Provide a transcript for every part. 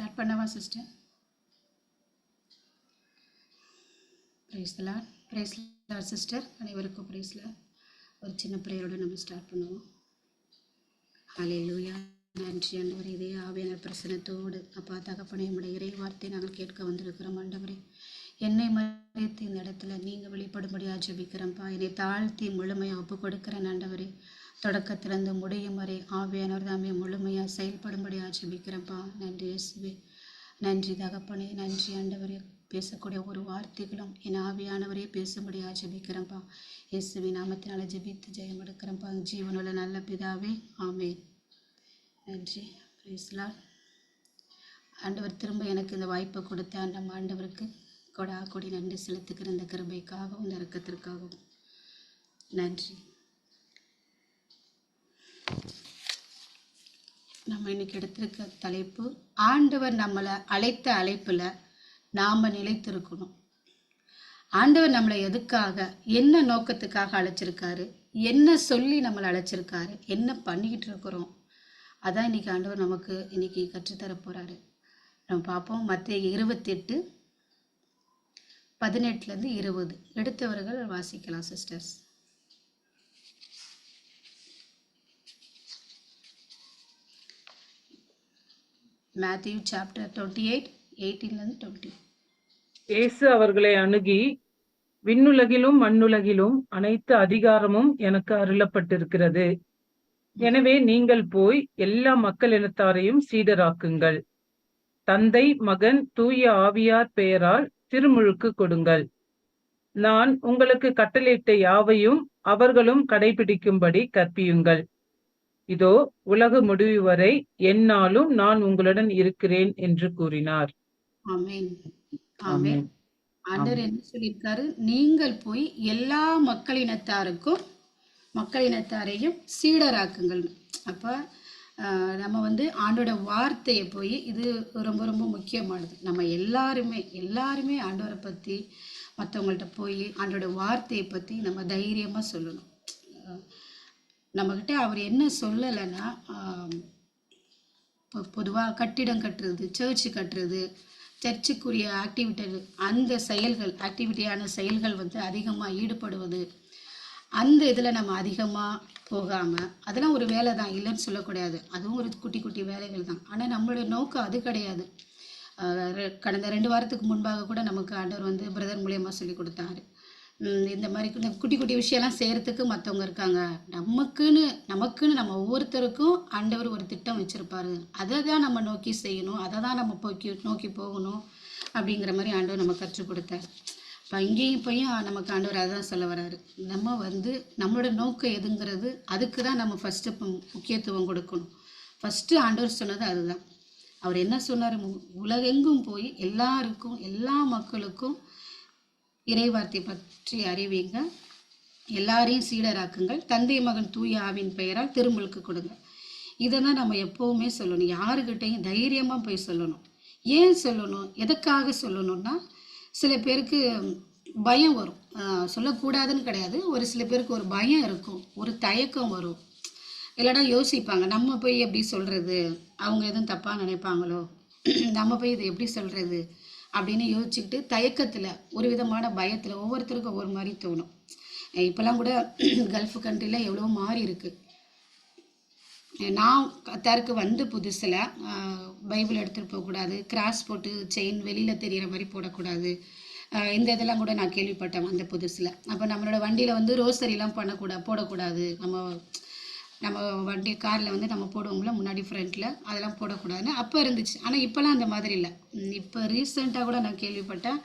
Start பண்ணவா sister ப்ரைஸ்லாம் ப்ரைஸ்லாம் சிஸ்டர் அனைவருக்கும் ப்ரைஸில் ஒரு சின்ன ப்ரேயரோடு நம்ம ஸ்டார்ட் பண்ணுவோம். ஹalleluya நன்றி ஒரு இதே ஆவியான பிரசனத்தோடு அப்பா தகப்பனே நம்முடைய இறை வார்த்தை நாங்கள் கேட்க வந்திருக்கிறோம் ஆண்டவரே. என்னை மறைத்து இந்த இடத்துல நீங்கள் வெளிப்படும்படியாக ஜபிக்கிறேன்ப்பா என்னை தாழ்த்தி முழுமையாக ஒப்பு கொடுக்கிறேன் ஆண்டவரே. தொடக்கத்திலிருந்து முடியும் வரை ஆவியானவர் தாமே முழுமையாக செயல்படும்படி ஜெபிக்கிறேன்ப்பா நன்றி இயேசுவே. நன்றி தகப்பனே நன்றி ஆண்டவரே. பேசக்கூடிய ஒரு வார்த்தைகளும் என் ஆவியானவரே பேசும்படி ஜெபிக்கிறேன்ப்பா இயேசுவி நாமத்தினால ஜெபித்து ஜெயம் எடுக்கிறேன்ப்பா. ஜீவனுள்ள நல்ல பிதாவே ஆமே நன்றி. பிரைஸ்லால் ஆண்டவர் திரும்ப எனக்கு இந்த வாய்ப்பை கொடுத்த அந்த ஆண்டவருக்கு கொடா கொடி நன்றி செலுத்துக்கிற இந்த கிருபைக்காகவும் இந்த இறக்கத்திற்காகவும் நன்றி. நம்ம இன்னைக்கு எடுத்திருக்க தலைப்பு ஆண்டவர் நம்மளை அழைத்த அழைப்பில் நாம் நிலைத்திருக்கணும். ஆண்டவர் நம்மளை எதுக்காக என்ன நோக்கத்துக்காக அழைச்சிருக்காரு? என்ன சொல்லி நம்மளை அழைச்சிருக்காரு? என்ன பண்ணிக்கிட்டு இருக்கிறோம்? அதான் இன்னைக்கு ஆண்டவர் நமக்கு இன்னைக்கு கற்றுத்தர போகிறாரு நம்ம பார்ப்போம் மற்ற இருபத்தெட்டு பதினெட்டுலேருந்து இருபது. எடுத்தவர்கள் வாசிக்கலாம் sisters Matthew chapter twenty eight எயிட்டீன்லேருந்து twenty இயேசு அவர்களை அணுகி விண்ணுலகிலும் மண்ணுலகிலும் அனைத்து அதிகாரமும் எனக்கு அருளப்பட்டிருக்கிறது. எனவே நீங்கள் போய் எல்லா மக்கள் இனத்தாரையும் சீடராக்குங்கள். தந்தை மகன் தூய ஆவியார் பெயரால் திருமுழுக்கு கொடுங்கள். நான் உங்களுக்கு கட்டளையிட்ட யாவையும் அவர்களும் கடைபிடிக்கும்படி கற்பியுங்கள். இதோ உலக முடிவு வரை எந்நாளும் நான் உங்களுடன் இருக்கிறேன் என்று கூறினார். ஆண்டவர் என்ன சொல்லியிருக்காரு? நீங்கள் போய் எல்லா மக்களினத்தாருக்கும் மக்களினத்தாரையும் சீடராக்குங்கள். அப்போ நம்ம வந்து ஆண்டோட வார்த்தையை போய் இது ரொம்ப ரொம்ப முக்கியமானது. நம்ம எல்லாருமே எல்லாருமே ஆண்டவரை பற்றி மற்றவங்கள்ட்ட போய் ஆண்டோட வார்த்தையை பற்றி நம்ம தைரியமாக சொல்லணும். நம்மக்கிட்ட அவர் என்ன சொல்லலைன்னா இப்போ பொதுவாக கட்டிடம் கட்டுறது சர்ச்சு கட்டுறது சர்ச்சுக்குரிய ஆக்டிவிட்டி அந்த செயல்கள் ஆக்டிவிட்டியான செயல்கள் வந்து அதிகமாக ஈடுபடுவது அந்த இதில் நம்ம அதிகமாக போகாமல் அதெல்லாம் ஒரு வேலை தான் இல்லைன்னு சொல்லக்கூடாது. அதுவும் ஒரு குட்டி குட்டி வேலைகள் தான். ஆனால் நம்மளுடைய நோக்கம் அது கிடையாது. ரெ- கடந்த ரெண்டு வாரத்துக்கு முன்பாக கூட நமக்கு ஆண்டவர் வந்து பிரதர் மூலியமாக சொல்லி கொடுத்தாரு. இந்த மாதிரி இந்த குட்டி குட்டி விஷயம்லாம் செய்கிறதுக்கு மற்றவங்க இருக்காங்க. நமக்குன்னு நமக்குன்னு நம்ம ஒவ்வொருத்தருக்கும் ஆண்டவர் ஒரு திட்டம் வச்சுருப்பாரு. அதை தான் நம்ம நோக்கி செய்யணும் அதை தான் நம்ம போக்கி நோக்கி போகணும் அப்படிங்கிற மாதிரி ஆண்டவர் நம்ம கற்றுக் கொடுத்தார். இப்போ இங்கேயும் போயும் நமக்கு ஆண்டவர் அதான் சொல்ல வராரு. நம்ம வந்து நம்மளோட நோக்கம் எதுங்கிறது அதுக்கு தான் நம்ம ஃபஸ்ட்டு முக்கியத்துவம் கொடுக்கணும். ஃபஸ்ட்டு ஆண்டவர் சொன்னது அதுதான். அவர் என்ன சொன்னார்? உலகெங்கும் போய் எல்லாருக்கும் எல்லா மக்களுக்கும் இறைவார்த்தை பற்றி அறிவிங்க. எல்லாரையும் சீடராக்குங்கள். தந்தை மகன் தூய ஆவின் பெயரால் திருமுழுக்கு கொடுங்க. இதை தான் நம்ம எப்போவுமே சொல்லணும். யாருக்கிட்டையும் தைரியமாக போய் சொல்லணும். ஏன் சொல்லணும்? எதுக்காக சொல்லணும்னா சில பேருக்கு பயம் வரும். சொல்லக்கூடாதுன்னு கிடையாது. ஒரு சில பேருக்கு ஒரு பயம் இருக்கும். ஒரு தயக்கம் வரும். இல்லைனா யோசிப்பாங்க. நம்ம போய் எப்படி சொல்கிறது அவங்க எதுவும் தப்பாக நினைப்பாங்களோ? நம்ம போய் இதை எப்படி சொல்கிறது அப்படின்னு யோசிச்சுக்கிட்டு தயக்கத்தில் ஒரு விதமான பயத்தில் ஒவ்வொருத்தருக்கும் ஒவ்வொரு மாதிரி தோணும். இப்போல்லாம் கூட கல்ஃப் கண்ட்ரியில் எவ்வளோ மாறி இருக்குது நான் கத்தாருக்கு வந்து புதுசில் பைபிள் எடுத்துகிட்டு போகக்கூடாது கிராஸ் போட்டு செயின் வெளியில் தெரிகிற மாதிரி போடக்கூடாது. இந்த இதெல்லாம் கூட நான் கேள்விப்பட்டேன் அந்த புதுசில். அப்போ நம்மளோட வண்டியில் வந்து ரோசரிலாம் பண்ணக்கூடாது போடக்கூடாது. நம்ம நம்ம வண்டி காரில் வந்து நம்ம போடுவோம்ல முன்னாடி ஃப்ரண்ட்டில் அதெல்லாம் போடக்கூடாதுன்னு அப்போ இருந்துச்சு. ஆனால் இப்போலாம் அந்த மாதிரி இல்லை. இப்போ ரீசெண்டாக கூட நான் கேள்விப்பட்டேன்.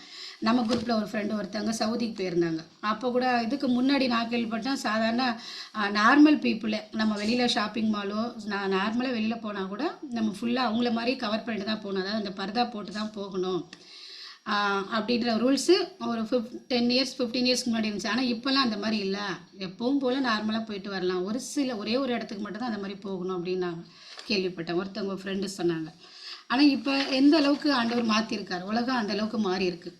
நம்ம குரூப்பில் ஒரு ஃப்ரெண்டு ஒருத்தவங்க சவுதிக்கு போயிருந்தாங்க. அப்போ கூட இதுக்கு முன்னாடி நான் கேள்விப்பட்டேன் சாதாரண நார்மல் பீப்புளே நம்ம வெளியில் ஷாப்பிங் மாலோ நான் நார்மலாக வெளியில் போனால் கூட நம்ம ஃபுல்லாக அவங்கள மாதிரி கவர் பண்ணிட்டு தான் போகணும். அதாவது அந்த பர்தா போட்டு தான் போகணும். அப்படின்ற ரூல்ஸு ஒரு ஃபிஃப் டென் இயர்ஸ் ஃபிஃப்டீன் இயர்ஸ்க்கு முன்னாடி இருந்துச்சு. ஆனால் இப்போல்லாம் அந்த மாதிரி இல்லை. எப்பவும் போல் நார்மலாக போயிட்டு வரலாம். ஒரு சில ஒரே ஒரு இடத்துக்கு மட்டும்தான் அந்த மாதிரி போகணும் அப்படின்னு நான் கேள்விப்பட்டேன். ஒருத்தவங்க ஃப்ரெண்டு சொன்னாங்க. ஆனால் இப்போ எந்த அளவுக்கு ஆண்டவர் மாற்றிருக்கார் உலகம் அந்த அளவுக்கு மாறி இருக்கு.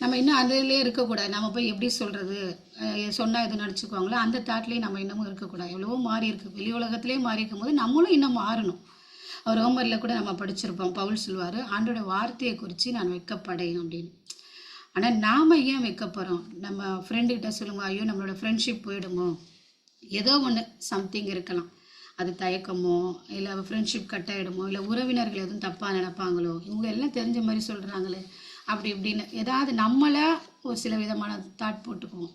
நம்ம இன்னும் அதிலே இருக்கக்கூடாது. நம்ம போய் எப்படி சொல்கிறது சொன்னால் எதுவும் நினச்சிக்குவாங்களோ அந்த தாட்லேயே நம்ம இன்னமும் இருக்கக்கூடாது. எவ்வளவோ மாறி இருக்குது வெளி உலகத்துலேயே மாறி இருக்கும்போது நம்மளும் இன்னும் மாறணும். அவர் ரோமரில் கூட நம்ம படிச்சிருப்போம். பவுல் சொல்வார் ஆண்டோட வார்த்தையை குறித்து நான் வைக்கப்படையும் அப்படின்னு. ஆனால் நாம் ஏன் வைக்கப்படுறோம் நம்ம ஃப்ரெண்டுக்கிட்ட சொல்லுங்க ஐயோ நம்மளோட ஃப்ரெண்ட்ஷிப் போயிடுமோ? ஏதோ ஒன்று சம்திங் இருக்கலாம். அது தயக்கமோ இல்லை ஃப்ரெண்ட்ஷிப் கட் ஆகிடுமோ இல்லை உறவினர்கள் எதுவும் தப்பாக நினைப்பாங்களோ இவங்க எல்லாம் தெரிஞ்ச மாதிரி சொல்கிறாங்களே அப்படி இப்படின்னு ஏதாவது நம்மளா ஒரு சில விதமான தாட் போட்டுக்குவோம்.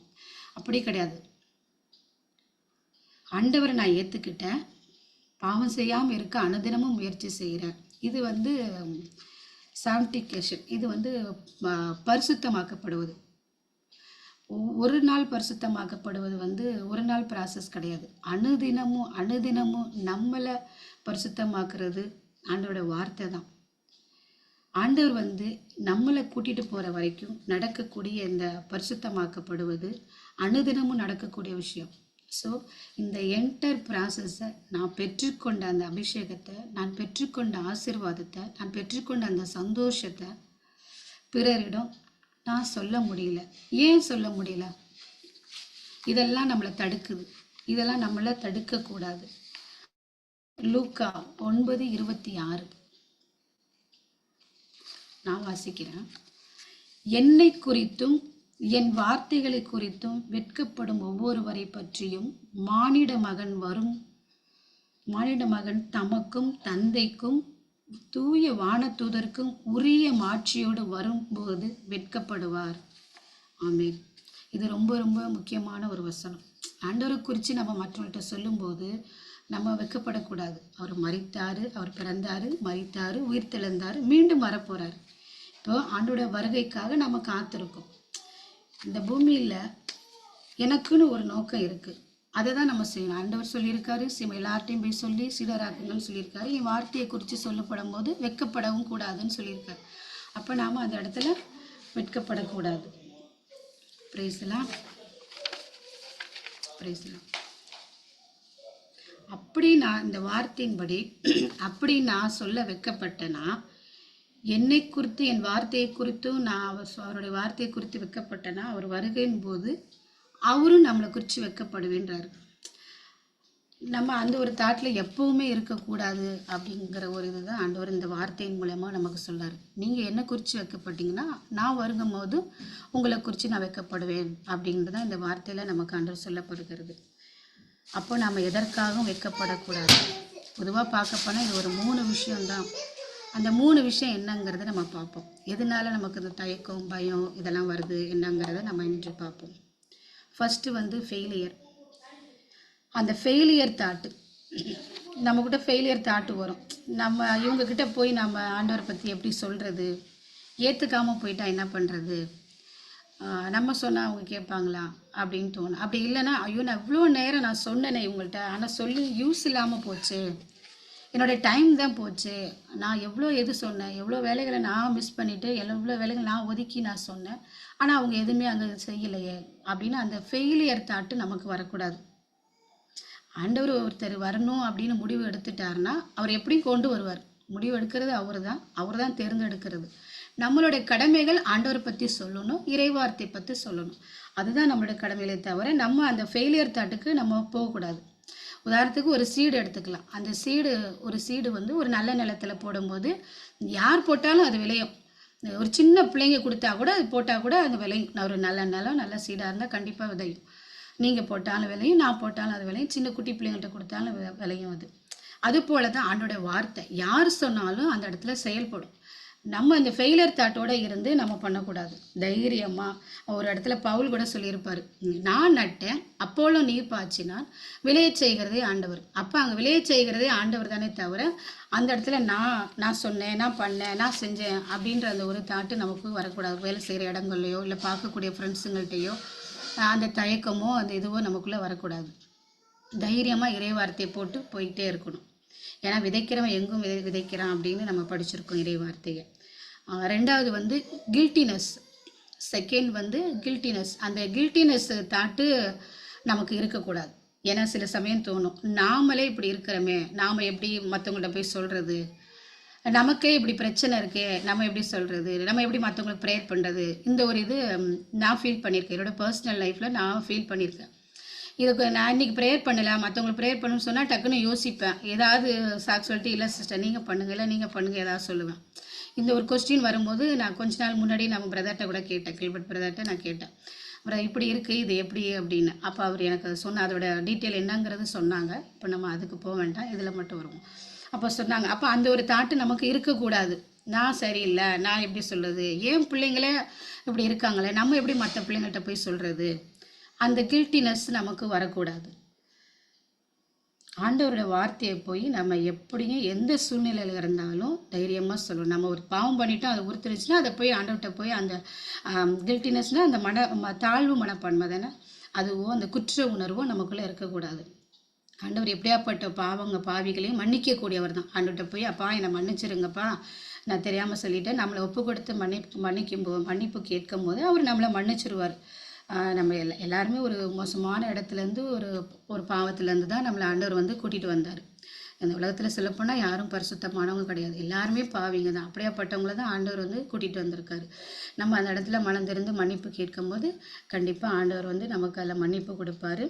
அப்படி கிடையாது. ஆண்டவரை நான் ஏற்றுக்கிட்டேன் பாவம் செய்யாமல் இருக்க அனுதினமும் முயற்சி செய்கிறேன் இது வந்து சான்டிகேஷன் இது வந்து ப- பரிசுத்தமாக்கப்படுவது. ஒ- ஒரு நாள் பரிசுத்தமாக்கப்படுவது வந்து ஒரு நாள் ப்ராசஸ் கிடையாது. அனுதினமும் அனுதினமும் நம்மளை பரிசுத்தமாக்குறது ஆண்டவரோட வார்த்தை தான். ஆண்டவர் வந்து நம்மளை கூட்டிட்டு போகிற வரைக்கும் நடக்கக்கூடிய இந்த பரிசுத்தமாக்கப்படுவது அனுதினமும் நடக்கக்கூடிய விஷயம். ஸோ இந்த என்டர் ப்ராசஸை நான் பெற்றுக்கொண்ட அந்த அபிஷேகத்தை நான் பெற்றுக்கொண்ட ஆசீர்வாதத்தை நான் பெற்றுக்கொண்ட அந்த சந்தோஷத்தை பிறரிடம் நான் சொல்ல முடியல. ஏன் சொல்ல முடியல? இதெல்லாம் நம்மளை தடுக்குது. இதெல்லாம் நம்மளை தடுக்கக்கூடாது. லூக்கா ஒன்பது இருபத்தி ஆறு. நான் வாசிக்கிறேன். என்னை குறித்தும் என் வார்த்தைகளை குறித்தும் வெட்கப்படும் ஒவ்வொருவரை பற்றியும் மானிட மகன் வரும் மானிட மகன் தமக்கும் தந்தைக்கும் தூய வானத்தூதருக்கும் உரிய மாட்சியோடு வரும்போது வெட்கப்படுவார். ஆமென். இது ரொம்ப ரொம்ப முக்கியமான ஒரு வசனம். ஆண்டவரை குறித்து நம்ம மற்றவர்கிட்ட சொல்லும்போது நம்ம வெட்கப்படக்கூடாது. அவர் மறித்தார் அவர் பிறந்தார் மறித்தார் உயிர் தெழுந்தாரு மீண்டும் வரப்போகிறார் இப்போ ஆண்டோட வருகைக்காக நம்ம காத்திருக்கோம். இந்த பூமியில் எனக்குன்னு ஒரு நோக்கம் இருக்குது அதை தான் நம்ம செய்யணும். ஆண்டவர் சொல்லியிருக்காரு சிம எல்லார்ட்டையும் போய் சொல்லி சீடராக்குங்கன்னு சொல்லியிருக்காரு. என் வார்த்தையை குறித்து சொல்லப்படும் போது வெட்கப்படவும் கூடாதுன்னு சொல்லியிருக்காரு. அப்போ நாம் அந்த இடத்துல வெட்கப்படக்கூடாது. பிரைஸ்லாம் பிரைஸ்லாம் அப்படி நான் இந்த வார்த்தையின்படி அப்படி நான் சொல்ல வெட்கப்பட்டேன்னா என்னை குறித்து என் வார்த்தையை குறித்தும் நான் அவர் அவருடைய வார்த்தையை குறித்து வைக்கப்பட்டேன்னா அவர் வருகையின் போது அவரும் நம்மளை குறித்து வைக்கப்படுவேன்றார் நம்ம அந்த ஒரு தாட்டில் எப்போவுமே இருக்கக்கூடாது அப்படிங்கிற ஒரு இது தான் ஆண்டவர் இந்த வார்த்தையின் மூலயமா நமக்கு சொல்லார் நீங்கள் என்ன குறித்து வைக்கப்பட்டீங்கன்னா நான் வருகும் போது உங்களை குறித்து நான் வைக்கப்படுவேன் அப்படின்றது தான் இந்த வார்த்தையில் நமக்கு ஆண்டவர் சொல்லப்படுகிறது. அப்போ நாம் எதற்காகவும் வைக்கப்படக்கூடாது. பொதுவாக பார்க்க போனால் இது ஒரு மூணு விஷயம்தான். அந்த மூணு விஷயம் என்னங்கிறத நம்ம பார்ப்போம். எதனால நமக்கு இந்த தயக்கம் பயம் இதெல்லாம் வருது என்னங்கிறத நம்ம இன்று பார்ப்போம். ஃபஸ்ட்டு வந்து ஃபெயிலியர் அந்த ஃபெயிலியர் தாட்டு நம்மக்கிட்ட ஃபெயிலியர் தாட்டு வரும். நம்ம இவங்கக்கிட்ட போய் நம்ம ஆண்டவரை பற்றி எப்படி சொல்கிறது ஏற்றுக்காமல் போயிட்டா என்ன பண்ணுறது நம்ம சொன்னால் அவங்க கேட்பாங்களா? அப்படின்னு தோணும். அப்படி இல்லைன்னா ஐயோ நான் இவ்வளோ நேரம் நான் சொன்னேனே இவங்கள்ட்ட. ஆனால் சொல்லி யூஸ் இல்லாமல் போச்சு. என்னோட டைம் தான் போச்சு. நான் எவ்வளோ எது சொன்னேன் எவ்வளோ வேலைகளை நான் மிஸ் பண்ணிவிட்டு எவ்வளோ வேலைகள் நான் ஒதுக்கி நான் சொன்னேன். ஆனால் அவங்க எதுவுமே அங்கே செய்யலையே அப்படின்னு அந்த ஃபெயிலியர் தாட்டு நமக்கு வரக்கூடாது. ஆண்டவர் ஒருத்தர் வரணும் அப்படின்னு முடிவு எடுத்துட்டாருன்னா அவர் எப்படியும் கொண்டு வருவார். முடிவு எடுக்கிறது அவர் தான் அவர் தான் தேர்ந்தெடுக்கிறது. நம்மளுடைய கடமைகள் ஆண்டவரை பற்றி சொல்லணும் இறைவார்த்தை பற்றி சொல்லணும். அதுதான் நம்மளுடைய கடமைகளை தவிர நம்ம அந்த ஃபெயிலியர் தாட்டுக்கு நம்ம போகக்கூடாது. உதாரணத்துக்கு ஒரு சீடு எடுத்துக்கலாம். அந்த சீடு ஒரு சீடு வந்து ஒரு நல்ல நிலத்துல போடும்போது யார் போட்டாலும் அது விளையும். ஒரு சின்ன பிள்ளைங்க கொடுத்தா கூட அது போட்டால் கூட அது விளையும். ஒரு நல்ல நிலம் நல்ல சீடாக இருந்தால் கண்டிப்பாக விதையும். நீங்கள் போட்டாலும் விளையும் நான் போட்டாலும் அது விளையும். சின்ன குட்டி பிள்ளைங்கள்ட்ட கொடுத்தாலும் விளையும் அது. அதுபோல தான் ஆண்டோட வார்த்தை. யார் சொன்னாலும் அந்த இடத்துல செயல்படும். நம்ம இந்த ஃபெயிலியர் தாட்டோட இருந்து நம்ம பண்ணக்கூடாது. தைரியமாக ஒரு இடத்துல பவுல் கூட சொல்லியிருப்பார் நான் நட்டேன் அப்போலோ நீ பாய்ச்சினால் விளைய செய்கிறதே ஆண்டவர். அப்போ அங்கே விளைய செய்கிறதே ஆண்டவர் தானே தவிர அந்த இடத்துல நான் நான் சொன்னேன் நான் பண்ணேன் நான் செஞ்சேன் அப்படின்ற அந்த ஒரு தாட்டு நமக்கு வரக்கூடாது. வேலை செய்கிற இடங்கள்லையோ இல்லை பார்க்கக்கூடிய ஃப்ரெண்ட்ஸுங்கள்ட்டையோ அந்த தயக்கமோ அந்த இதுவோ நமக்குள்ளே வரக்கூடாது. தைரியமாக இறைவார்த்தையை போட்டு போயிட்டே இருக்கணும். ஏன்னா விதைக்கிறவன் எங்கும் விதை விதைக்கிறான் அப்படின்னு நம்ம படிச்சிருக்கோம் இறை வார்த்தையை ரெண்டாவது வந்து கில்ட்டினஸ் செகண்ட் வந்து கில்ட்டினஸ் அந்த கில்ட்டினஸ் தாட்டு நமக்கு இருக்கக்கூடாது. ஏன்னா சில சமயம் தோணும் நாமளே இப்படி இருக்கிறோமே நாம் எப்படி மற்றவங்கள்ட்ட போய் சொல்கிறது நமக்கே இப்படி பிரச்சனை இருக்கே நம்ம எப்படி சொல்கிறது நம்ம எப்படி மற்றவங்களுக்கு ப்ரேயர் பண்ணுறது இந்த ஒரு இது நான் ஃபீல் பண்ணியிருக்கேன். என்னோட பர்சனல் லைஃப்பில் நான் ஃபீல் பண்ணியிருக்கேன். இதுக்கு நான் இன்னைக்கு ப்ரேயர் பண்ணல மற்றவங்களுக்கு ப்ரேயர் பண்ணணும்னு சொன்னால் டக்குன்னு யோசிப்பேன். ஏதாவது சாக் சொல்லிட்டு இல்லை சிஸ்டர் நீங்கள் பண்ணுங்கள் இல்லை நீங்கள் பண்ணுங்கள் ஏதாவது சொல்லுவேன். இந்த ஒரு கொஸ்டின் வரும்போது நான் கொஞ்ச நாள் முன்னாடி நம்ம பிரதர்கிட்ட கூட கேட்டேன். கில்பர்ட் பிரதர்கிட்ட நான் கேட்டேன். அப்புறம் இப்படி இருக்குது இது எப்படி? அப்படின்னு. அப்போ அவர் எனக்கு சொன்ன அதோட டீட்டெயில் என்னங்கிறது சொன்னாங்க. இப்போ நம்ம அதுக்கு போக வேண்டாம். இதில் மட்டும் வருவோம். அப்போ சொன்னாங்க. அப்போ அந்த ஒரு தாட்டு நமக்கு இருக்கக்கூடாது. நான் சரியில்லை. நான் எப்படி சொல்கிறது ஏன் பிள்ளைங்களே இப்படி இருக்காங்களே? நம்ம எப்படி மற்ற பிள்ளைங்கள்ட்ட போய் சொல்கிறது அந்த கில்ட்டினஸ் நமக்கு வரக்கூடாது. ஆண்டவரோட வார்த்தையை போய் நம்ம எப்படியும் எந்த சூழ்நிலையில் இருந்தாலும் தைரியமாக சொல்லணும். நம்ம ஒரு பாவம் பண்ணிட்டோம் அதை உறுத்துருச்சுன்னா அதை போய் ஆண்டவர்கிட்ட போய் அந்த கில்ட்டினஸ்னால் அந்த மன ம- தாழ்வு மனப்பான்மை தானே? அதுவோ அந்த குற்ற உணர்வோ நமக்குள்ளே இருக்கக்கூடாது. ஆண்டவர் எப்படியாப்பட்ட பாவங்க பாவிகளையும் மன்னிக்கக்கூடியவர் தான். ஆண்டவர்கிட்ட போய் அப்பா என்னை மன்னிச்சிருங்கப்பா. நான் தெரியாமல் சொல்லிட்டேன். நம்மளை ஒப்பு கொடுத்து மன்னிப்பு மன்னிக்கும் போ மன்னிப்பு கேட்கும் போது அவர் நம்மளை மன்னிச்சிருவார். நம்ம எல்லா எல்லாருமே ஒரு மோசமான இடத்துலேருந்து ஒரு ஒரு பாவத்துலேருந்து தான் நம்மளை ஆண்டவர் வந்து கூட்டிகிட்டு வந்தார். இந்த உலகத்தில் சொல்லப்போனால் யாரும் பரிசுத்தமானவங்க கிடையாது. எல்லாருமே பாவிங்க தான். அப்படியாப்பட்டவங்கள தான் ஆண்டவர் வந்து கூட்டிகிட்டு வந்திருக்காரு. நம்ம அந்த இடத்துல மனந்திருந்து மன்னிப்பு கேட்கும்போது கண்டிப்பாக ஆண்டவர் வந்து நமக்கு அதில் மன்னிப்பு கொடுப்பாரு.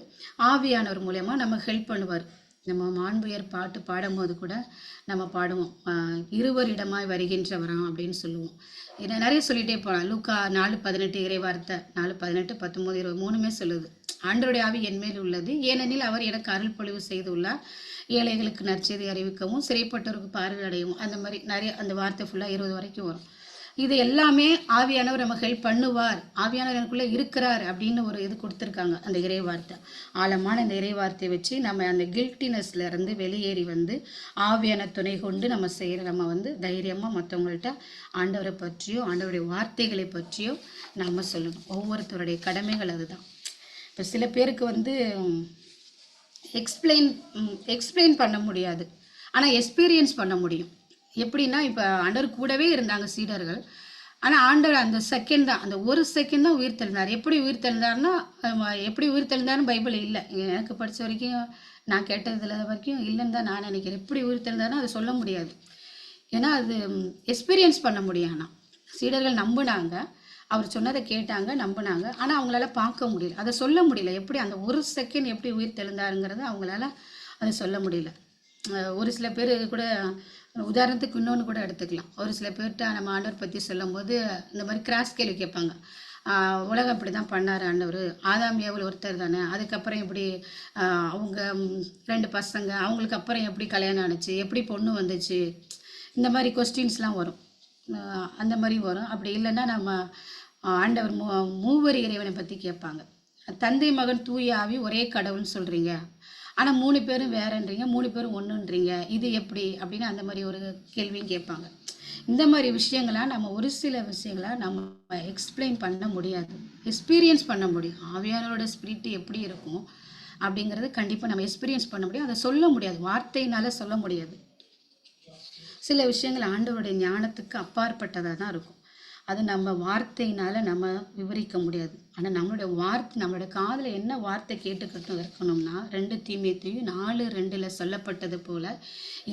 ஆவியானவர் மூலயமா நமக்கு ஹெல்ப் பண்ணுவார். நம்ம மாண்புயர் பாட்டு பாடும்போது கூட நம்ம பாடுவோம். இருவரிடமாய் வருகின்றவரம் அப்படின்னு சொல்லுவோம். இதை நிறைய சொல்லிகிட்டே போகலாம் லூக்கா நாலு பதினெட்டு இறை வார்த்தை நாலு பதினெட்டு பத்தொம்போது இருபது மூணுமே சொல்லுது. ஆண்டருடைய ஆவி என் மேல் உள்ளது. ஏனெனில் அவர் எனக்கு அருள் பொழிவு செய்துள்ளார். ஏழைகளுக்கு நற்செய்தி அறிவிக்கவும் சிறைப்பட்டோருக்கு பார்வை அடையவும். அந்த மாதிரி நிறைய அந்த வார்த்தை ஃபுல்லாக இருபது வரைக்கும் வரும். இது எல்லாமே ஆவியானவர் நம்ம ஹெல்ப் பண்ணுவார். ஆவியானவர் எனக்குள்ளே இருக்கிறார் அப்படின்னு ஒரு இது கொடுத்துருக்காங்க அந்த இறை வார்த்தை ஆழமான இந்த இறை வார்த்தையை வச்சு நம்ம அந்த கில்ட்டினஸ்ல இருந்து வெளியேறி வந்து ஆவியான துணை கொண்டு நம்ம செய்கிற நம்ம வந்து தைரியமாக மற்றவங்கள்ட்ட ஆண்டவரை பற்றியோ ஆண்டவருடைய வார்த்தைகளை பற்றியோ நம்ம சொல்லணும். ஒவ்வொருத்தருடைய கடமைகள் அதுதான். இப்போ சில பேருக்கு வந்து எக்ஸ்பிளைன் எக்ஸ்பிளைன் பண்ண முடியாது. ஆனால் எக்ஸ்பீரியன்ஸ் பண்ண முடியும். எப்படின்னா இப்போ ஆண்டவர் கூடவே இருந்தாங்க சீடர்கள். ஆனால் ஆண்டவர் அந்த செகண்ட் தான் அந்த ஒரு செகண்ட் தான் உயிர் தெழுந்தார் எப்படி உயிர் தெழுந்தார்னா எப்படி உயிர் தெழுந்தாருன்னு பைபிள் இல்லை. எனக்கு படித்த வரைக்கும் நான் கேட்டதில் வரைக்கும் இல்லைன்னு தான் நான் நினைக்கிறேன். எப்படி உயிர் தெழுந்தாருன்னா அதை சொல்ல முடியாது. ஏன்னா அது எக்ஸ்பீரியன்ஸ் பண்ண முடியும் ஆனால் சீடர்கள் நம்பினாங்க. அவர் சொன்னதை கேட்டாங்க நம்பினாங்க. ஆனால் அவங்களால பார்க்க முடியல. அதை சொல்ல முடியல. எப்படி அந்த ஒரு செகண்ட் எப்படி உயிர் தெழுந்தாருங்கிறத அவங்களால அதை சொல்ல முடியல. ஒரு சில பேர் கூட உதாரணத்துக்கு இன்னொன்று கூட எடுத்துக்கலாம். ஒரு சில பேர்கிட்ட நம்ம ஆண்டவர் பற்றி சொல்லும்போது இந்த மாதிரி கிராஸ் கேள்வி கேட்பாங்க. உலகம் இப்படி தான் பண்ணார் ஆண்டவர். ஆதாம் ஏவல் ஒருத்தர் தானே. அதுக்கப்புறம் இப்படி அவங்க ரெண்டு பசங்க அவங்களுக்கு அப்புறம் எப்படி கல்யாணம் ஆனுச்சு? எப்படி பொண்ணு வந்துச்சு? இந்த மாதிரி கொஸ்டின்ஸ்லாம் வரும். அந்த மாதிரி வரும். அப்படி இல்லைன்னா நம்ம ஆண்டவர் மூ மூவர் இறைவனை பற்றி கேட்பாங்க. தந்தை மகன் தூயாவி ஒரே கடவுள்னு சொல்கிறீங்க ஆனால் மூணு பேரும் வேறன்றீங்க மூணு பேரும் ஒன்றுன்றீங்க இது எப்படி? அப்படின்னு அந்த மாதிரி ஒரு கேள்வியும் கேட்பாங்க. இந்த மாதிரி விஷயங்களாக நம்ம ஒரு சில விஷயங்களை நம்ம எக்ஸ்பிளைன் பண்ண முடியாது. எக்ஸ்பீரியன்ஸ் பண்ண முடியும். ஆவியானோட ஸ்பிரிட் எப்படி இருக்கும் அப்படிங்கிறது கண்டிப்பாக நம்ம எக்ஸ்பீரியன்ஸ் பண்ண முடியும். அதை சொல்ல முடியாது. வார்த்தையினால சொல்ல முடியாது. சில விஷயங்கள் ஆண்டவருடைய ஞானத்துக்கு அப்பாற்பட்டதாக தான் இருக்கும். அது நம்ம வார்த்தையினால் நம்ம விவரிக்க முடியாது. ஆனால் நம்மளுடைய வார்த்தை நம்மளுடைய காதில் என்ன வார்த்தை கேட்டுக்கிட்டு இருக்கணும்னா ரெண்டு தீமையத்தையும் நாலு ரெண்டில் சொல்லப்பட்டது போல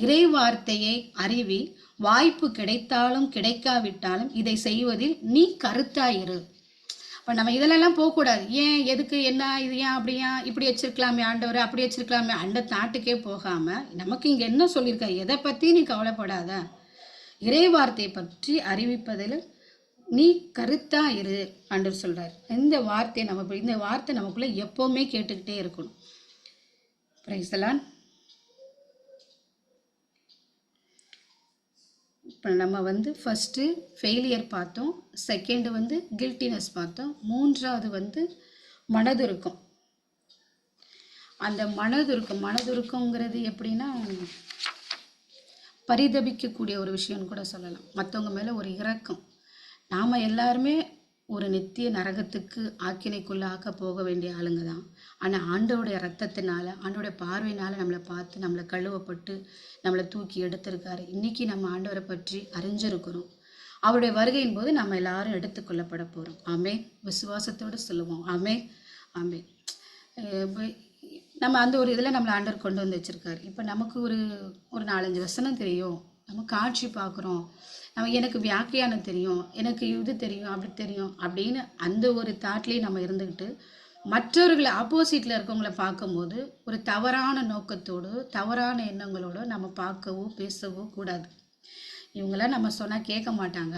இறை வார்த்தையை அறிவி வாய்ப்பு கிடைத்தாலும் கிடைக்காவிட்டாலும் இதை செய்வதில் நீ கருத்தாயிரு இப்போ நம்ம இதிலெல்லாம் போகக்கூடாது. ஏன் எதுக்கு என்ன இது ஏன் அப்படியா இப்படி வச்சிருக்கலாமே ஆண்டவர் அப்படி வச்சிருக்கலாமே அந்த தாட்டுக்கே போகாமல் நமக்கு இங்கே என்ன சொல்லியிருக்க எதை பற்றி நீ கவலைப்படாத. இறை வார்த்தையை பற்றி அறிவிப்பதில் நீ கருத்தா இரு ஆண்டவர் சொல்றார். இந்த வார்த்தையை நம்ம இந்த வார்த்தை நமக்குள்ள எப்போவுமே கேட்டுக்கிட்டே இருக்கணும். பிரைசலான் இப்போ நம்ம வந்து ஃபஸ்ட்டு ஃபெயிலியர் பார்த்தோம். செகண்டு வந்து கில்ட்டினஸ் பார்த்தோம். மூன்றாவது வந்து மனதுருக்கம். அந்த மனதுருக்கம் மனதுருக்கங்கிறது எப்படின்னா பரிதபிக்கக்கூடிய ஒரு விஷயம்னு கூட சொல்லலாம். மற்றவங்க மேலே ஒரு இரக்கம். நாம் எல்லாருமே ஒரு நித்திய நரகத்துக்கு ஆக்கினைக்குள்ள ஆக்க போக வேண்டிய ஆளுங்க தான். ஆனால் ஆண்டவருடைய ரத்தத்தினால ஆண்டோடைய பார்வையினால் நம்மளை பார்த்து நம்மளை கழுவப்பட்டு நம்மளை தூக்கி எடுத்திருக்காரு. இன்னைக்கு நம்ம ஆண்டவரை பற்றி அறிஞ்சிருக்கிறோம். அவருடைய வருகையின் போது நம்ம எல்லாரும் எடுத்துக்கொள்ளப்பட போகிறோம் ஆமே விசுவாசத்தோடு சொல்லுவோம். ஆமே ஆமே நம்ம அந்த ஒரு இதில் நம்மளை ஆண்டவர் கொண்டு வந்து வச்சுருக்காரு. இப்போ நமக்கு ஒரு ஒரு நாலஞ்சு வசனம் தெரியும். நம்ம காட்சி பார்க்குறோம். நம்ம எனக்கு வியாக்கியானம் தெரியும் எனக்கு இது தெரியும் அப்படி தெரியும் அப்படின்னு அந்த ஒரு தாட்லேயே நம்ம இருந்துக்கிட்டு மற்றவர்களை ஆப்போசிட்டில் இருக்கவங்கள பார்க்கும்போது ஒரு தவறான நோக்கத்தோடு தவறான எண்ணங்களோடு நம்ம பார்க்கவோ பேசவோ கூடாது. இவங்களாம் நம்ம சொன்னால் கேட்க மாட்டாங்க.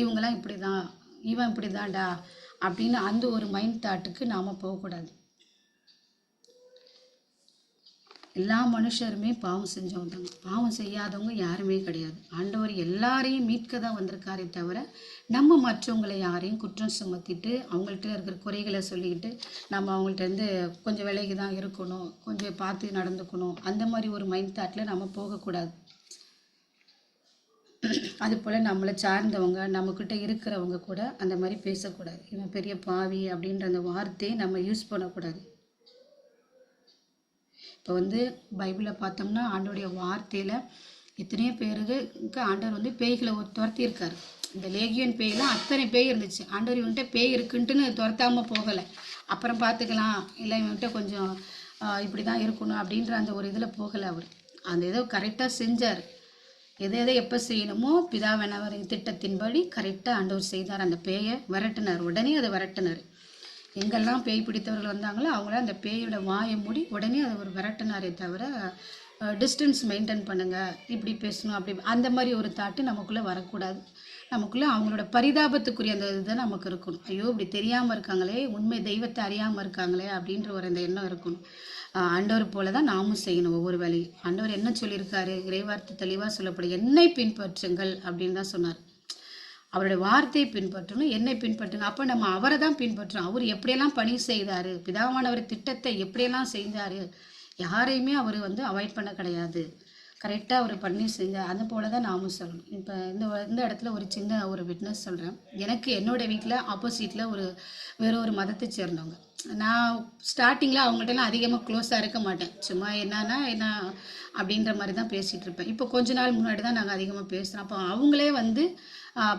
இவங்களாம் இப்படி தான் இவன் இப்படி தான்டா அப்படின்னு அந்த ஒரு மைண்ட் தாட்டுக்கு நாம் போகக்கூடாது. எல்லா மனுஷருமே பாவம் செஞ்சவங்க தாங்க பாவம் செய்யாதவங்க யாருமே கிடையாது. ஆண்டவர் எல்லாரையும் மீட்க தான் வந்திருக்காரே தவிர நம்ம மற்றவங்களை யாரையும் குற்றம் சுமத்திட்டு அவங்கள்ட்ட இருக்கிற குறைகளை சொல்லிக்கிட்டு நம்ம அவங்கள்ட்ட இருந்து கொஞ்சம் விலைக்கு தான் இருக்கணும் கொஞ்சம் பார்த்து நடந்துக்கணும் அந்த மாதிரி ஒரு மைண்ட் தாட்டில் நம்ம போகக்கூடாது. அது போல் நம்மளை சார்ந்தவங்க நம்மக்கிட்ட இருக்கிறவங்க கூட அந்த மாதிரி பேசக்கூடாது. இவன் பெரிய பாவி அப்படின்ற அந்த வார்த்தையை நம்ம யூஸ் பண்ணக்கூடாது. இப்போ வந்து பைபிளில் பார்த்தோம்னா ஆண்டோடைய வார்த்தையில் எத்தனையோ பேருக்கு ஆண்டவர் வந்து பேய்களை ஒரு துரத்தியிருக்காரு. இந்த லேகியன் பேய்லாம் அத்தனை பேய் இருந்துச்சு. ஆண்டவர் இவன்கிட்ட பேய் இருக்குன்ட்டுன்னு துரத்தாமல் போகலை. அப்புறம் பார்த்துக்கலாம். இல்லை இவன்கிட்ட கொஞ்சம் இப்படி தான் இருக்கணும் அப்படின்ற அந்த ஒரு இதில் போகலை அவர். அந்த இதை கரெக்டாக செஞ்சார். எதை எதை எப்போ செய்யணுமோ பிதாவெனவர் திட்டத்தின்படி கரெக்டாக ஆண்டவர் செய்தார். அந்த பேயை விரட்டினார். உடனே அதை விரட்டினார். எங்கெல்லாம் பேய் பிடித்தவர்கள் வந்தாங்களோ அவங்கள அந்த பேயோட வாயை மூடி உடனே அதை ஒரு விரட்டினாரே தவிர டிஸ்டன்ஸ் மெயின்டைன் பண்ணுங்கள் இப்படி பேசணும் அப்படி அந்த மாதிரி ஒரு தாட்டு நமக்குள்ளே வரக்கூடாது. நமக்குள்ளே அவங்களோட பரிதாபத்துக்குரிய அந்த இதுதான் நமக்கு இருக்கணும். ஐயோ இப்படி தெரியாமல் இருக்காங்களே உண்மை தெய்வத்தை அறியாமல் இருக்காங்களே அப்படின்ற ஒரு அந்த எண்ணம் இருக்கணும். ஆண்டவர் போல தான் நாமும் செய்யணும் ஒவ்வொரு வேலையும். ஆண்டவர் என்ன சொல்லியிருக்காரு? இறைவார்த்தை தெளிவாக சொல்லப்படும். என்னை பின்பற்றுங்கள் அப்படின்னு தான் சொன்னார். அவருடைய வார்த்தையை பின்பற்றணும் என்னை பின்பற்றுங்க அப்போ நம்ம அவரை தான் பின்பற்றோம் அவர் எப்படியெல்லாம் பணி செய்தார் பிதாவானவர் திட்டத்தை எப்படியெல்லாம் செய்தார் யாரையுமே அவர் வந்து அவாய்ட் பண்ண கிடையாது. கரெக்டாக அவர் பண்ணி செஞ்சார் அது போல தான் நாமும் சொல்லணும். இப்போ இந்த இந்த இடத்துல ஒரு சின்ன ஒரு விட்னஸ் சொல்கிறேன் எனக்கு என்னோட வீட்டில் ஆப்போசிட்டில் ஒரு வேற ஒரு மதத்தை சேர்ந்தவங்க. நான் ஸ்டார்டிங்கில் அவங்கள்ட்டலாம் அதிகமாக க்ளோஸாக இருக்க மாட்டேன். சும்மா என்னன்னா என்ன அப்படின்ற மாதிரி தான் பேசிகிட்டு இருப்பேன். இப்போ கொஞ்ச நாள் முன்னாடி தான் நாங்கள் அதிகமாக பேசுகிறோம் அப்போ அவங்களே வந்து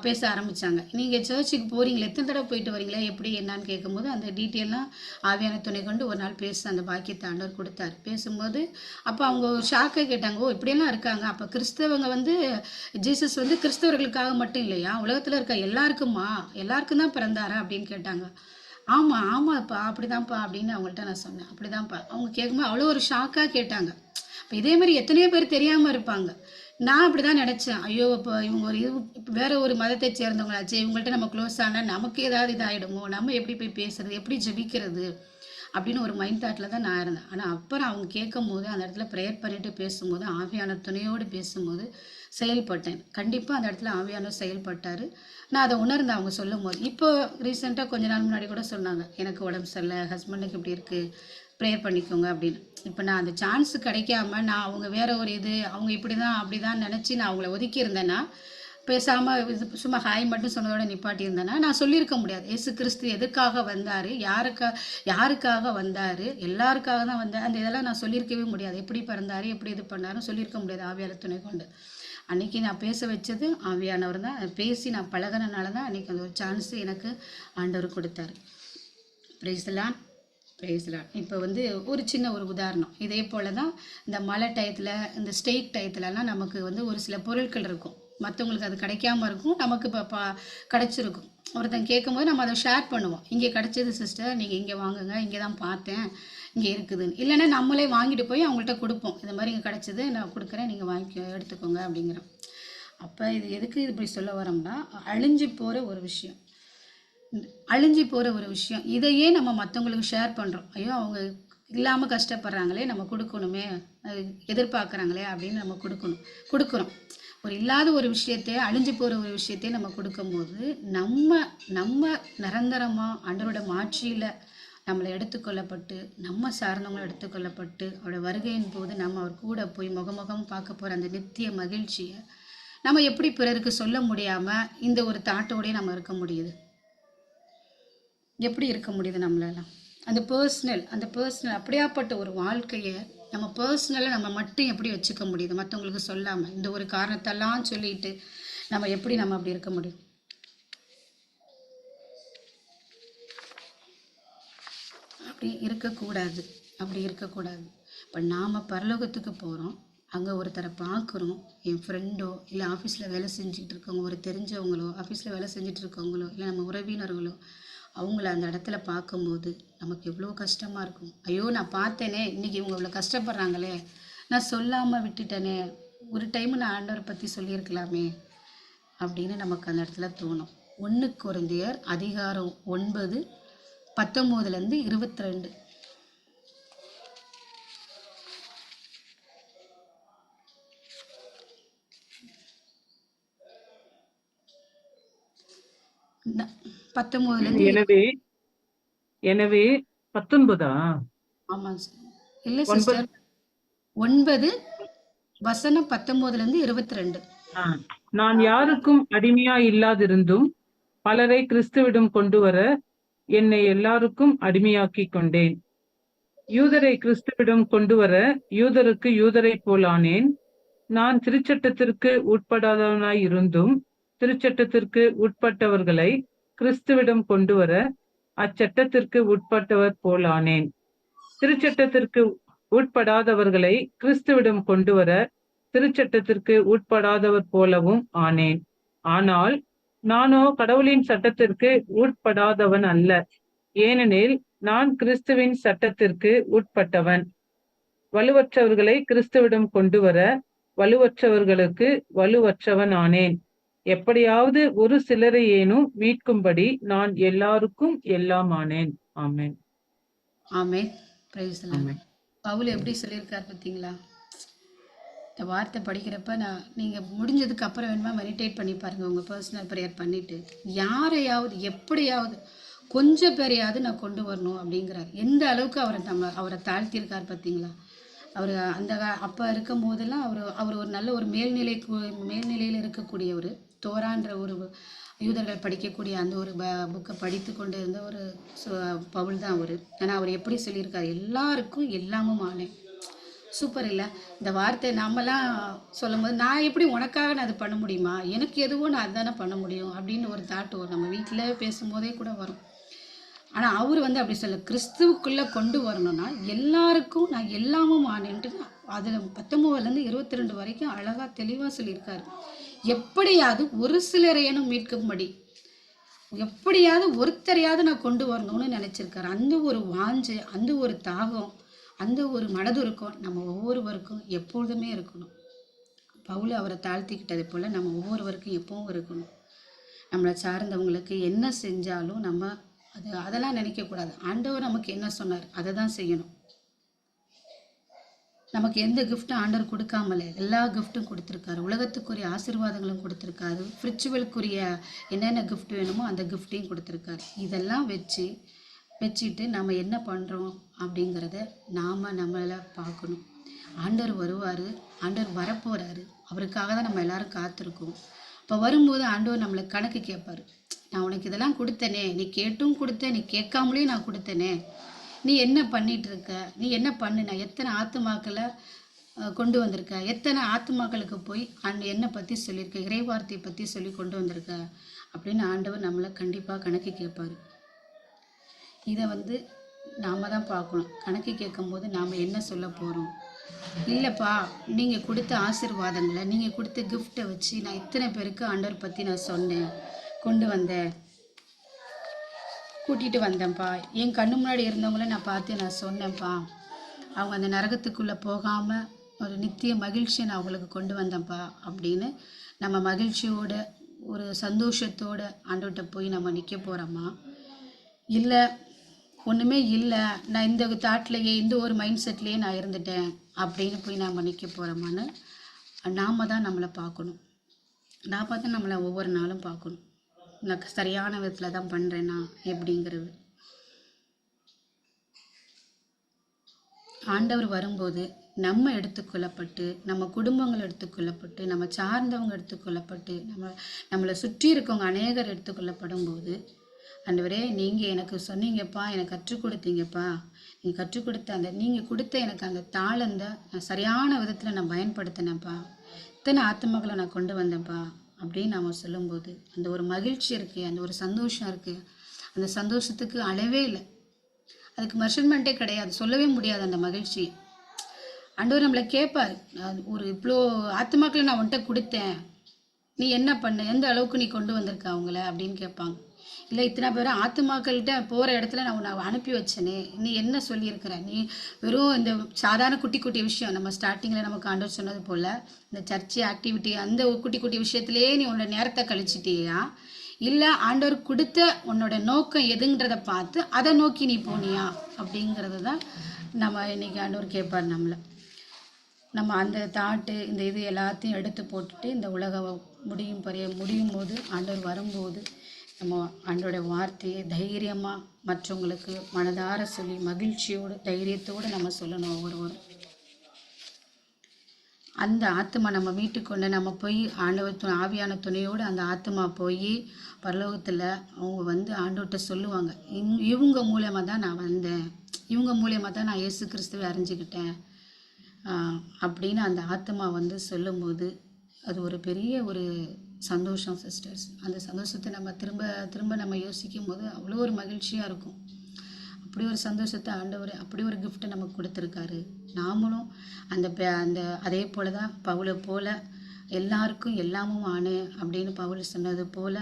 பேச ஆரம்பித்தாங்க நீங்கள் சர்ச்சுக்கு போகிறீங்களே எத்தனை தடவை போயிட்டு வரீங்களா? எப்படி என்னான்னு கேட்கும்போது அந்த டீட்டெயிலாம் ஆவியான துணை கொண்டு ஒரு நாள் பேச அந்த பாக்கியத்தை ஆண்டவர் கொடுத்தாரு. பேசும்போது அப்போ அவங்க ஒரு ஷாக்கை கேட்டாங்க ஓ இப்படியெல்லாம் இருக்காங்க. அப்போ கிறிஸ்தவங்க வந்து ஜீசஸ் வந்து கிறிஸ்தவர்களுக்காக மட்டும் இல்லையா? உலகத்தில் இருக்க எல்லாருக்குமா? எல்லாருக்கும் தான் பிறந்தாரா? அப்படின்னு கேட்டாங்க. ஆமாம் ஆமாப்பா அப்படிதான்ப்பா அப்படின்னு அவங்கள்ட்ட நான் சொன்னேன். அப்படிதான்ப்பா. அவங்க கேட்கும்போது அவ்வளோ ஒரு ஷாக்காக கேட்டாங்க. இப்போ இதே மாதிரி எத்தனையோ பேர் தெரியாமல் இருப்பாங்க. நான் அப்படி தான் நினச்சேன். ஐயோ இப்போ இவங்க ஒரு இது வேற ஒரு மதத்தை சேர்ந்தவங்களாச்சு இவங்கள்ட்ட நம்ம க்ளோஸ் ஆனால் நமக்கு ஏதாவது இதாகிடுமோ நம்ம எப்படி போய் பேசுறது? எப்படி ஜெபிக்கிறது? அப்படின்னு ஒரு மைண்ட் தாட்டில் தான் நான் இருந்தேன். ஆனால் அப்புறம் அவங்க கேட்கும் போது அந்த இடத்துல ப்ரேயர் பண்ணிட்டு பேசும்போது ஆவியான துணையோடு பேசும்போது செயல்பட்டேன். கண்டிப்பாக அந்த இடத்துல ஆவியானவர் செயல்பட்டார். நான் அதை உணர்ந்தேன் அவங்க சொல்லும் போது இப்போ ரீசெண்டாக கொஞ்ச நாள் முன்னாடி கூட சொன்னாங்க எனக்கு உடம்பு சரியில்லை ஹஸ்பண்டுக்கு இப்படி இருக்குது ப்ரேயர் பண்ணிக்கோங்க அப்படின்னு. இப்போ நான் அந்த சான்ஸ் கிடைக்காம நான் அவங்க வேற ஒரு இது அவங்க இப்படி தான் அப்படி தான் நினச்சி நான் அவங்கள ஒதுக்கியிருந்தேன்னா பேசாமல் இது சும்மா ஹாய் மட்டும் சொன்னதோட நிப்பாட்டியிருந்தேன்னா நான் சொல்லியிருக்க முடியாது. ஏசு கிறிஸ்து எதுக்காக வந்தார்? யாருக்கா யாருக்காக வந்தார்? எல்லாருக்காக தான் வந்தார் அந்த இதெல்லாம் நான் சொல்லியிருக்கவே முடியாது. எப்படி பிறந்தார்? எப்படி இது பண்ணாருன்னு சொல்லியிருக்க முடியாது ஆவியார் துணை கொண்டு. அன்றைக்கி நான் பேச வச்சது ஆவியானவர் தான். பேசி நான் பழகுனனால தான் அன்றைக்கி அந்த ஒரு சான்ஸ் எனக்கு ஆண்டவர் கொடுத்தாரு. பிரைஸ்லான் பிரைஸ்லான் இப்போ வந்து ஒரு சின்ன ஒரு உதாரணம். இதே போல தான் இந்த மழை டயத்தில் இந்த ஸ்டேக் டயத்துலலாம் நமக்கு வந்து ஒரு சில பொருட்கள் இருக்கும். மற்றவங்களுக்கு அது கிடைக்காம இருக்கும். நமக்கு இப்போ பா கிடச்சிருக்கும். ஒருத்தன் கேட்கும்போது நம்ம அதை ஷேர் பண்ணுவோம். இங்கே கிடச்சது சிஸ்டர் நீங்கள் இங்கே வாங்குங்க. இங்கே தான் பார்த்தேன். இங்கே இருக்குதுன்னு. இல்லைன்னா நம்மளே வாங்கிட்டு போய் அவங்கள்ட்ட கொடுப்போம். இந்த மாதிரி இங்கே கிடச்சது நான் கொடுக்குறேன் நீங்கள் வாங்கி எடுத்துக்கோங்க அப்படிங்கிறோம். அப்போ இது எதுக்கு இது இப்படி சொல்ல வரோம்னா அழிஞ்சு போகிற ஒரு விஷயம். அழிஞ்சு போகிற ஒரு விஷயம். இதையே நம்ம மற்றவங்களுக்கு ஷேர் பண்ணுறோம் ஐயோ அவங்க இல்லாமல் கஷ்டப்படுறாங்களே நம்ம கொடுக்கணுமே எதிர்பார்க்குறாங்களே அப்படின்னு நம்ம கொடுக்கணும். கொடுக்குறோம். ஒரு இல்லாத ஒரு விஷயத்தை அழிஞ்சு போகிற ஒரு விஷயத்தையும் நம்ம கொடுக்கும்போது நம்ம நம்ம நிரந்தரமாக அன்றோட மாட்சியில் நம்மளை எடுத்துக்கொள்ளப்பட்டு நம்ம சார்ந்தவங்களை எடுத்துக்கொள்ளப்பட்டு அவரோட வருகையின் போது நம்ம அவர் கூட போய் முகமுகம் பார்க்க போகிற அந்த நித்திய மகிழ்ச்சியை நம்ம எப்படி பிறருக்கு சொல்ல முடியாமல் இந்த ஒரு தாட்டோடய நம்ம இருக்க முடியுது. எப்படி இருக்க முடியுது நம்மளால? அந்த பர்சனல் அந்த பர்சனல் அப்படியாப்பட்ட ஒரு வாழ்க்கையை நம்ம பர்சனலாக நம்ம மட்டும் எப்படி வச்சுக்க முடியுது? மற்றவங்களுக்கு சொல்லாமல் இந்த ஒரு காரணத்தெல்லாம் சொல்லிட்டு நம்ம எப்படி நம்ம அப்படி இருக்க முடியும்? அப்படி இருக்கக்கூடாது. அப்படி இருக்கக்கூடாது. இப்போ நாம் பரலோகத்துக்கு போகிறோம் அங்கே ஒருத்தரை பார்க்குறோம். என் ஃப்ரெண்டோ இல்லை ஆஃபீஸில் வேலை செஞ்சுட்டு இருக்கவங்க ஒரு தெரிஞ்சவங்களோ ஆஃபீஸில் வேலை செஞ்சுட்டு இருக்கவங்களோ இல்லை நம்ம உறவினர்களோ அவங்கள அந்த இடத்துல பார்க்கும்போது நமக்கு எவ்வளோ கஷ்டமாக இருக்கும். ஐயோ நான் பார்த்தேனே இன்னைக்கு இவங்க இவ்வளோ கஷ்டப்படுறாங்களே. நான் சொல்லாமல் விட்டுட்டேனே. ஒரு டைம் நான் ஆண்டவரை பற்றி சொல்லியிருக்கலாமே அப்படின்னு நமக்கு அந்த இடத்துல தோணும். ஒன்று குறைந்தையர் அதிகாரம் ஒன்பது பத்தொம்போதுலேருந்து இருபத்தி ரெண்டு எனவே எனவே பத்தொன்பதா? ஆமாங்க சார். இல்லை. சிஸ்டர். ஒன்பது வசனம் பத்தொம்போதுலேருந்து இருபத்தி ரெண்டு. நான் யாருக்கும் அடிமையா இல்லாதிருந்தும் பலரை கிறிஸ்துவிடம் கொண்டு வர என்னை எல்லாருக்கும் அடிமையாக்கி கொண்டேன். யூதரை கிறிஸ்துவிடம் கொண்டு வர யூதருக்கு யூதரை போலானேன் நான் திருச்சட்டத்திற்கு உட்படாதவனாய் இருந்தும் திருச்சட்டத்திற்கு உட்பட்டவர்களை கிறிஸ்துவிடம் கொண்டு வர அச்சட்டத்திற்கு உட்பட்டவர் போலானேன் திருச்சட்டத்திற்கு உட்படாதவர்களை கிறிஸ்துவிடம் கொண்டு வர திருச்சட்டத்திற்கு உட்படாதவர் போலவும் ஆனேன். ஆனால் நானோ கடவுளின் சட்டத்திற்கு உட்படாதவன் அல்ல. ஏனெனில் நான் கிறிஸ்துவின் சட்டத்திற்கு உட்பட்டவன். வலுவற்றவர்களை கிறிஸ்துவிடம் கொண்டு வர வலுவற்றவர்களுக்கு வலுவற்றவன் ஆனேன். எப்படியாவது ஒரு சிலரையேனும் மீட்கும்படி நான் எல்லாருக்கும் எல்லாம் ஆனேன் ஆமென். ஆமென். பவுல் எப்படி சொல்லியிருக்கார் பார்த்தீங்களா? இந்த வார்த்தை படிக்கிறப்ப நான் நீங்கள் முடிஞ்சதுக்கு அப்புறம் வேணுமா மெடிடேட் பண்ணி பாருங்க. உங்கள் பர்சனல் ப்ரேயர் பண்ணிட்டு யாரையாவது எப்படியாவது கொஞ்சம் பேரையாவது நான் கொண்டு வரணும் அப்படிங்கிறார். எந்த அளவுக்கு அவரை நம்ம அவரை தாழ்த்தியிருக்கார் பார்த்தீங்களா? அவர் அந்த அப்போ இருக்கும் போதெல்லாம் அவர் அவர் ஒரு நல்ல ஒரு மேல்நிலை மேல்நிலையில் இருக்கக்கூடியவர். தோரான்ற ஒரு யூதர்கள் படிக்கக்கூடிய அந்த ஒரு ப புக்கை படித்து கொண்டு இருந்த ஒரு சு- பவுல் தான் அவர். ஆனால் அவர் எப்படி சொல்லியிருக்கார்? எல்லாருக்கும் எல்லாமும் ஆனேன் சூப்பர் இல்லை? இந்த வார்த்தை நம்மலாம் சொல்லும் போது நான் எப்படி உனக்காக நான் அது பண்ண முடியுமா? எனக்கு எதுவோ நான் அதுதானே பண்ண முடியும் அப்படின்னு ஒரு தாட் வரும். நம்ம வீட்டில் பேசும்போதே கூட வரும். ஆனால் அவர் வந்து அப்படி சொல்ல கிறிஸ்துவுக்குள்ளே கொண்டு வரணும்னா எல்லாருக்கும் நான் எல்லாமும் ஆனேன்ட்டு அதில் பத்தொம்போதுலேருந்து இருபத்தி ரெண்டு வரைக்கும் அழகாக தெளிவாக சொல்லியிருக்காரு. எப்படியாவது ஒரு சிலரையனும் மீட்கும்படி எப்படியாவது ஒருத்தரையாவது நான் கொண்டு வரணும்னு நினச்சிருக்காரு. அந்த ஒரு வாஞ்சு அந்த ஒரு தாகம் அந்த ஒரு மனதுருக்கம் நம்ம ஒவ்வொருவருக்கும் எப்பொழுதுமே இருக்கணும். பவுல் அவரை தாழ்த்திக்கிட்டது போல் நம்ம ஒவ்வொருவருக்கும் எப்பவும் இருக்கணும். நம்மளை சார்ந்தவங்களுக்கு என்ன செஞ்சாலும் நம்ம அது அதெல்லாம் நினைக்கக்கூடாது. ஆண்டவர் நமக்கு என்ன சொன்னார்? அதை தான் செய்யணும். நமக்கு எந்த கிஃப்ட்டும் ஆண்டவர் கொடுக்காமலே எல்லா கிஃப்ட்டும் கொடுத்துருக்காரு. உலகத்துக்குரிய ஆசீர்வாதங்களும் கொடுத்துருக்காரு. ஃப்ரிச்சுவலுக்குரிய என்னென்ன கிஃப்ட் வேணுமோ அந்த கிஃப்ட்டையும் கொடுத்துருக்காரு. இதெல்லாம் வச்சு வச்சுட்டு நம்ம என்ன பண்ணுறோம் அப்படிங்கிறத நாம் நம்மளை பார்க்கணும். ஆண்டவர் வருவார். ஆண்டவர் வரப்போகிறாரு அவருக்காக தான் நம்ம எல்லாரும் காத்திருக்கோம். இப்போ வரும்போது ஆண்டவர் நம்மளை கணக்கு கேட்பாரு. நான் உனக்கு இதெல்லாம் கொடுத்தனே. நீ கேட்டும் கொடுத்தேன். நீ கேட்காமலே நான் கொடுத்தனே. நீ என்ன பண்ணிட்டு இருக்க நீ என்ன பண்ணுன? எத்தனை ஆத்துமாக்களை கொண்டு வந்திருக்க? எத்தனை ஆத்துமாக்களுக்கு போய் ஆண்டு என்னை பற்றி சொல்லியிருக்க? இறைவார்த்தையை பற்றி சொல்லி கொண்டு வந்திருக்க? அப்படின்னு ஆண்டவர் நம்மளை கண்டிப்பாக கணக்கு கேட்பார் இதை வந்து நாம் தான் பார்க்கணும். கணக்கு கேட்கும்போது நாம் என்ன சொல்ல போகிறோம் இல்லைப்பா நீங்கள் கொடுத்த ஆசீர்வாதங்களை நீங்கள் கொடுத்த கிஃப்ட்டை வச்சு நான் இத்தனை பேருக்கு ஆண்டவர் பற்றி நான் சொன்னேன். கொண்டு வந்தேன். கூட்டிகிட்டு வந்தேன்ப்பா. என் கண்ணு முன்னாடி இருந்தவங்கள நான் பார்த்து நான் சொன்னேன்ப்பா. அவங்க அந்த நரகத்துக்குள்ளே போகாமல் ஒரு நித்திய மகிழ்ச்சியை நான் அவங்களுக்கு கொண்டு வந்தேன்ப்பா அப்படின்னு நம்ம மகிழ்ச்சியோட ஒரு சந்தோஷத்தோட ஆண்டவர்கிட்ட போய் நம்ம நிற்க போகிறோமா இல்லை ஒன்றுமே இல்லை. நான் இந்த தாட்லேயே இந்த ஒரு மைண்ட் செட்லேயே நான் இருந்துட்டேன் அப்படின்னு போய் நாம் நிற்க போகிறோமான்னு நாம தான் நம்மளை பார்க்கணும். நான் பார்த்து நம்மளை ஒவ்வொரு நாளும் பார்க்கணும். நான் சரியான விதத்தில் தான் பண்ணுறேன்னா எப்படிங்கிறது. ஆண்டவர் வரும்போது நம்ம எடுத்துக்கொள்ளப்பட்டு நம்ம குடும்பங்கள் எடுத்துக்கொள்ளப்பட்டு நம்ம சார்ந்தவங்க எடுத்துக்கொள்ளப்பட்டு நம்ம நம்மளை சுற்றி இருக்கவங்க அநேகர் எடுத்துக்கொள்ளப்படும் போது ஆண்டவரே நீங்கள் எனக்கு சொன்னீங்கப்பா எனக்கு கற்றுக் கொடுத்தீங்கப்பா. நீங்கள் கற்றுக் கொடுத்த அந்த நீங்கள் கொடுத்த எனக்கு அந்த தாளந்தை நான் சரியான விதத்தில் நான் பயன்படுத்தினேன்ப்பா. இத்தனை ஆத்மாக்களை நான் கொண்டு வந்தேன்ப்பா. அப்படின்னு நம்ம சொல்லும்போது அந்த ஒரு மகிழ்ச்சி இருக்குது அந்த ஒரு சந்தோஷம் இருக்குது அந்த சந்தோஷத்துக்கு அளவே இல்லை. அதுக்கு மெஷர்மெண்ட்டே கிடையாது. சொல்லவே முடியாது அந்த மகிழ்ச்சி அண்டவர் நம்மளை கேட்பார் ஒரு இவ்வளோ ஆத்மாக்களை நான் உன்கிட்ட கொடுத்தேன். நீ என்ன பண்ண? எந்த அளவுக்கு நீ கொண்டு வந்திருக்க அவங்கள? அப்படின்னு கேட்பாங்க. இல்லை இத்தனை பேர் ஆத்துமாக்கள்கிட்ட போகிற இடத்துல நான் உன்னை அனுப்பி வச்சனே. நீ என்ன சொல்லியிருக்கிற? நீ வெறும் இந்த சாதாரண குட்டி குட்டி விஷயம். நம்ம ஸ்டார்டிங்கில் நமக்கு ஆண்டவர் சொன்னது போல் இந்த சர்ச்சு ஆக்டிவிட்டி அந்த ஒரு குட்டி குட்டி விஷயத்திலேயே நீ உன்னோட நேரத்தை கழிச்சிட்டியா? இல்லை ஆண்டவர் கொடுத்த உன்னோட நோக்கம் எதுங்கிறத பார்த்து அதை நோக்கி நீ போனியா? அப்படிங்கிறது தான் நம்ம இன்னைக்கு ஆண்டவர் கேட்பார் நம்மளை. நம்ம அந்த தாட்டு இந்த இது எல்லாத்தையும் எடுத்து போட்டுட்டு இந்த உலகம் முடியும் பறைய முடியும் போது ஆண்டவர் வரும்போது நம்ம ஆண்டோட வார்த்தையை தைரியமாக மற்றவங்களுக்கு மனதார சொல்லி மகிழ்ச்சியோடு தைரியத்தோடு நம்ம சொல்லணும் ஒவ்வொருவரும். அந்த ஆத்மா நம்ம மீட்டுக்கொண்டு நம்ம போய் ஆண்டவர் து- ஆவியான துணையோடு அந்த ஆத்மா போய் பரலோகத்தில் அவங்க வந்து ஆண்டோட்ட சொல்லுவாங்க. இவங்க- இவங்க மூலயமா தான் நான் வந்தேன். இவங்க மூலியமாக தான் நான் இயேசு கிறிஸ்துவை அறிஞ்சுக்கிட்டேன். அப்படின்னு அந்த ஆத்மா வந்து சொல்லும்போது அது ஒரு பெரிய ஒரு சந்தோஷம் சிஸ்டர்ஸ் அந்த சந்தோஷத்தை நம்ம திரும்ப திரும்ப நம்ம யோசிக்கும் போது அவ்வளோ ஒரு மகிழ்ச்சியாக இருக்கும். அப்படி ஒரு சந்தோஷத்தை ஆண்டவர் அப்படி ஒரு கிஃப்ட்டை நமக்கு கொடுத்துருக்காரு. நாமளும் அந்த அந்த அதே போல தான் பவுலை போல எல்லாருக்கும் எல்லாமும் ஆணு அப்படின்னு பவுல் சொன்னது போல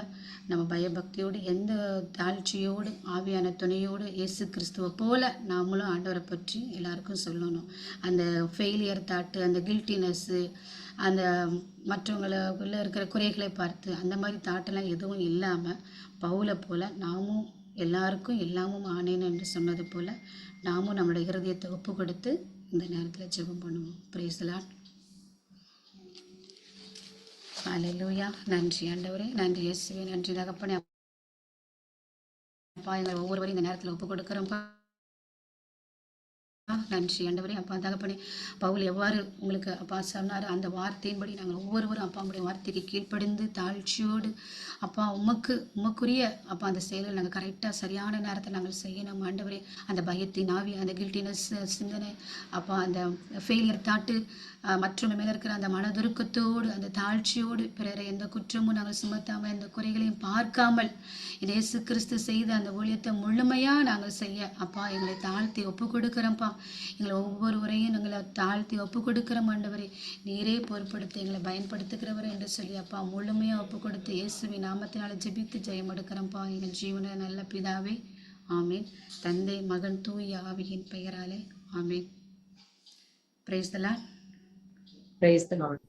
நம்ம பயபக்தியோடு எந்த தாழ்ச்சியோடு ஆவியான துணையோடு இயேசு கிறிஸ்துவை போல நாமளும் ஆண்டவரை பற்றி எல்லாருக்கும் சொல்லணும். அந்த ஃபெயிலியர் தாட்டு அந்த கில்ட்டினஸ்ஸு அந்த மற்றவங்களுக்குள்ளே இருக்கிற குறைகளை பார்த்து அந்த மாதிரி தாட்டெல்லாம் எதுவும் இல்லாமல் பவுலை போல நாமும் எல்லாருக்கும் எல்லாமும் ஆனேன் என்று சொன்னது போல் நாமும் நம்மளோட இருதயத்தை ஒப்பு கொடுத்து இந்த நேரத்தில் ஜெபம் பண்ணுவோம். பிரேசலான் ஹalleluya நன்றி ஆண்டவரே. நன்றி இயேசுவே. நன்றி தகப்பனே. அப்பா எங்களை ஒவ்வொருவரையும் இந்த நேரத்தில் ஒப்பு கொடுக்குறோம்ப்பா நன்றி. ஆண்டவரே அப்பா தகப்பனே பவுல் எவ்வாறு உங்களுக்கு அப்பா சொன்னார் அந்த வார்த்தையின்படி நாங்கள் ஒவ்வொருவரும் அப்பா உங்களுடைய வார்த்தைக்கு கீழ்ப்படிந்து தாழ்ச்சியோடு அப்பா உமக்கு உமக்குரிய அப்பா அந்த செயலை நாங்கள் கரெக்டாக சரியான நேரத்தை நாங்கள் செய்யணும். ஆண்டவரே அந்த பயத்தின் ஆவி அந்த கில்ட்டினஸ் சிந்தனை அப்பா அந்த ஃபெயிலியர் தாட்டு மற்றும் மேலே இருக்கிற அந்த மனதுருக்கத்தோடு அந்த தாழ்ச்சியோடு பிறரை எந்த குற்றமும் நாங்கள் சுமத்தாமல் எந்த குறைகளையும் பார்க்காமல் இயேசு கிறிஸ்து செய்த அந்த ஊழியத்தை முழுமையாக நாங்கள் செய்ய அப்பா எங்களை தாழ்த்தி ஒப்பு கொடுக்குறோம்ப்பா. எங்களை ஒவ்வொருவரையும் எங்களை தாழ்த்தி ஒப்பு கொடுக்குறோம் ஆண்டவரே. நீரே பொருட்படுத்தி எங்களை பயன்படுத்துகிறவர் என்று சொல்லி அப்பா முழுமையாக ஒப்பு கொடுத்து இயேசுவின் நாமத்தினால ஜெபித்து ஜெயம் எடுக்கிறோம்ப்பா. எங்கள் ஜீவன நல்ல பிதாவே. ஆமீன். தந்தை மகன் தூய ஆவியின் பெயராலே. ஆமீன். பிரேஸ்தலான் Praise the Lord.